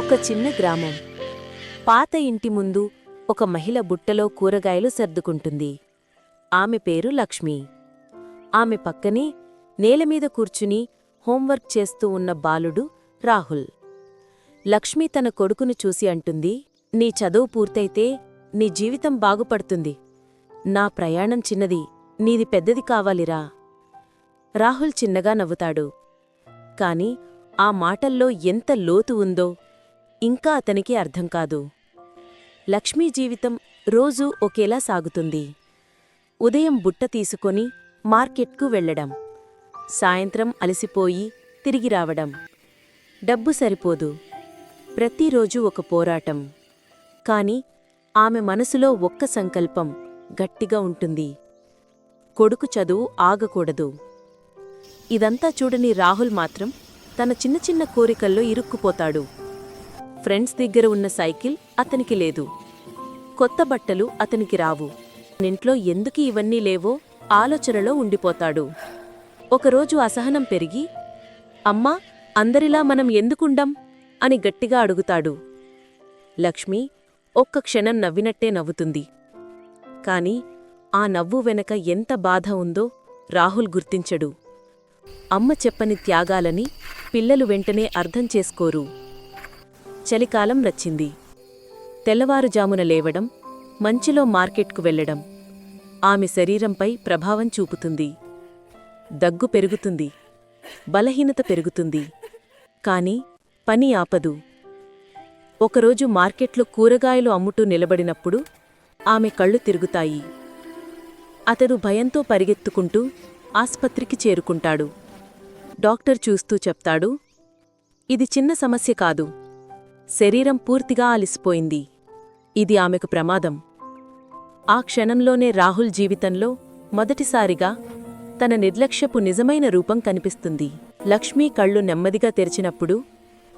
ఒక చిన్న గ్రామం. పాత ఇంటి ముందు ఒక మహిళ బుట్టలో కూరగాయలు సర్దుకుంటుంది. ఆమె పేరు లక్ష్మి. ఆమె పక్కనే నేలమీద కూర్చుని హోంవర్క్ చేస్తూ ఉన్న బాలుడు రాహుల్. లక్ష్మి తన కొడుకును చూసి అంటుంది నీ చదువు పూర్తయితే నీ జీవితం బాగుపడుతుంది. నా ప్రయాణం చిన్నది నీది పెద్దది కావాలిరా. రాహుల్ చిన్నగా నవ్వుతాడు. కాని ఆ మాటల్లో ఎంత లోతు ఉందో ఇంకా అతనికి అర్థం కాదు. లక్ష్మీ జీవితం రోజూ ఒకేలా సాగుతుంది. ఉదయం బుట్ట తీసుకొని మార్కెట్కు వెళ్ళడం సాయంత్రం అలసిపోయి తిరిగి రావడం. డబ్బు సరిపోదు. ప్రతిరోజు ఒక పోరాటం. కాని ఆమె మనసులో ఒక్క సంకల్పం గట్టిగా ఉంటుంది. కొడుకు చదువు ఆగకూడదు. ఇదంతా చూడని రాహుల్ మాత్రం తన చిన్న చిన్న కోరికల్లో ఇరుక్కుపోతాడు. ఫ్రెండ్స్ దగ్గర ఉన్న సైకిల్ అతనికి లేదు. కొత్త బట్టలు అతనికి రావు. ఇంట్లో ఎందుకు ఇవన్నీ లేవో ఆలోచనలో ఉండిపోతాడు. ఒకరోజు అసహనం పెరిగి అమ్మా అందరిలా మనం ఎందుకుండం? అని గట్టిగా అడుగుతాడు. లక్ష్మి ఒక్క క్షణం నవ్వినట్టే నవ్వుతుంది. కాని ఆ నవ్వు వెనక ఎంత బాధ ఉందో రాహుల్ గుర్తించడు. అమ్మ చెప్పని త్యాగాలని పిల్లలు వెంటనే అర్థం చేసుకోరు. చలికాలం రచ్చింది. తెల్లవారుజామున లేవడం మంచులో మార్కెట్కు వెళ్ళడం ఆమె శరీరంపై ప్రభావం చూపుతుంది. దగ్గు పెరుగుతుంది బలహీనత పెరుగుతుంది. కాని పని ఆపదు. ఒకరోజు మార్కెట్లో కూరగాయలు అమ్ముతూ నిలబడినప్పుడు ఆమె కళ్ళు తిరుగుతాయి. అతడు భయంతో పరిగెత్తుకుంటూ ఆస్పత్రికి చేరుకుంటాడు. డాక్టర్ చూస్తూ చెప్తాడు ఇది చిన్న సమస్య కాదు. శరీరం పూర్తిగా అలిసిపోయింది. ఇది ఆమెకు ప్రమాదం. ఆ క్షణంలోనే రాహుల్ జీవితంలో మొదటిసారిగా తన నిర్లక్ష్యపు నిజమైన రూపం కనిపిస్తుంది. లక్ష్మీ కళ్ళు నెమ్మదిగా తెరిచినప్పుడు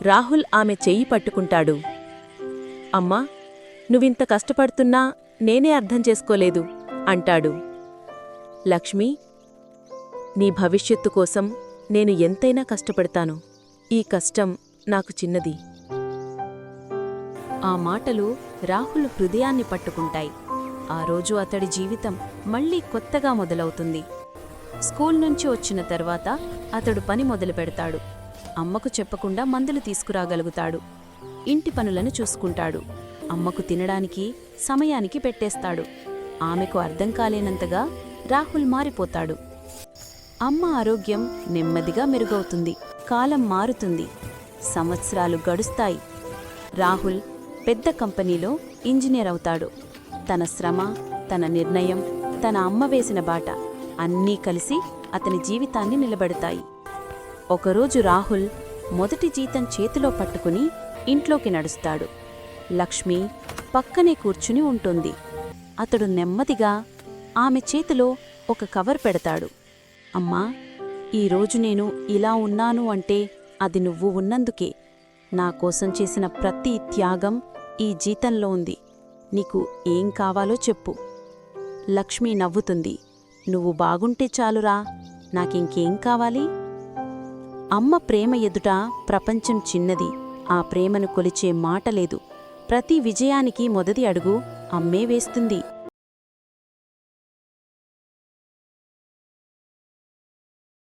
రాహుల్ ఆమె చెయ్యి పట్టుకుంటాడు. అమ్మా నువ్వింత కష్టపడుతున్నా నేనే అర్థం చేసుకోలేదు అంటాడు. లక్ష్మి నీ భవిష్యత్తు కోసం నేను ఎంతైనా కష్టపడతాను. ఈ కష్టం నాకు చిన్నది. ఆ మాటలు రాహుల్ హృదయాన్ని పట్టుకుంటాయి. ఆ రోజు అతడి జీవితం మళ్ళీ కొత్తగా మొదలవుతుంది. స్కూల్ నుంచి వచ్చిన తర్వాత అతడు పని మొదలు పెడతాడు. అమ్మకు చెప్పకుండా మందులు తీసుకురాగలుగుతాడు. ఇంటి పనులను చూసుకుంటాడు. అమ్మకు తినడానికి సమయానికి పెట్టేస్తాడు. ఆమెకు అర్థం కాలేనంతగా రాహుల్ మారిపోతాడు. అమ్మ ఆరోగ్యం నెమ్మదిగా మెరుగవుతుంది. కాలం మారుతుంది. సంవత్సరాలు గడుస్తాయి. రాహుల్ పెద్ద కంపెనీలో ఇంజనీర్ అవుతాడు. తన శ్రమ తన నిర్ణయం తన అమ్మ వేసిన బాట అన్నీ కలిసి అతని జీవితాన్ని నిలబెడతాయి. ఒకరోజు రాహుల్ మొదటి జీతం చేతిలో పట్టుకుని ఇంట్లోకి నడుస్తాడు. లక్ష్మి పక్కనే కూర్చుని ఉంటుంది. అతడు నెమ్మదిగా ఆమె చేతిలో ఒక కవర్ పెడతాడు. అమ్మా ఈరోజు నేను ఇలా ఉన్నాను అంటే అది నువ్వు ఉన్నందుకే. నా కోసం చేసిన ప్రతి త్యాగం ఈ జీతంలో ఉంది. నీకు ఏం కావాలో చెప్పు. లక్ష్మి నవ్వుతుంది. నువ్వు బాగుంటే చాలురా. నాకింకేం కావాలి? అమ్మ ప్రేమ ఎదుట ప్రపంచం చిన్నది. ఆ ప్రేమను కొలిచే మాట లేదు. ప్రతి విజయానికి మొదటి అడుగు అమ్మే వేస్తుంది.